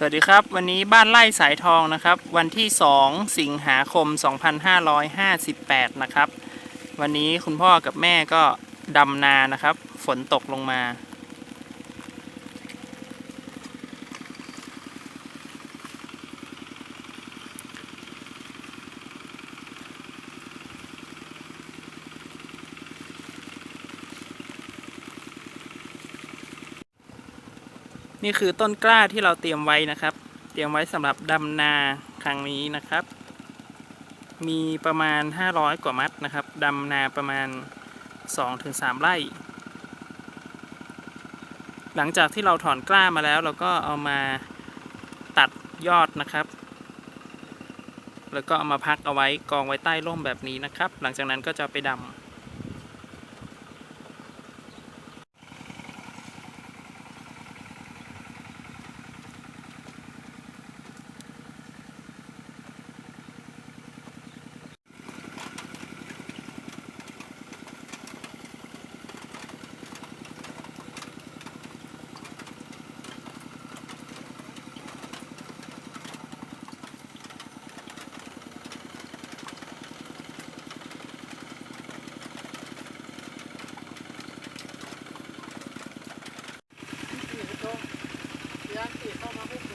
สวัสดีครับ วันนี้บ้านไร่สายทองนะครับ วันที่ 2 สิงหาคม 2558 นะครับ วันนี้คุณพ่อกับแม่ก็ดำนานะครับ ฝนตกลงมา นี่คือต้นกล้าที่เราเตรียมไว้นะครับ เตรียมไว้สำหรับดำนาครั้งนี้นะครับ มีประมาณ 500 กว่ามัดนะครับดำนาประมาณ 2-3 ไร่ หลังจากที่เราถอนกล้ามาแล้ว เราก็เอามาตัดยอดนะครับ แล้วก็เอามาพักเอาไว้กองไว้ใต้ร่มแบบนี้นะครับ หลังจากนั้นก็จะไปดำ Jelas.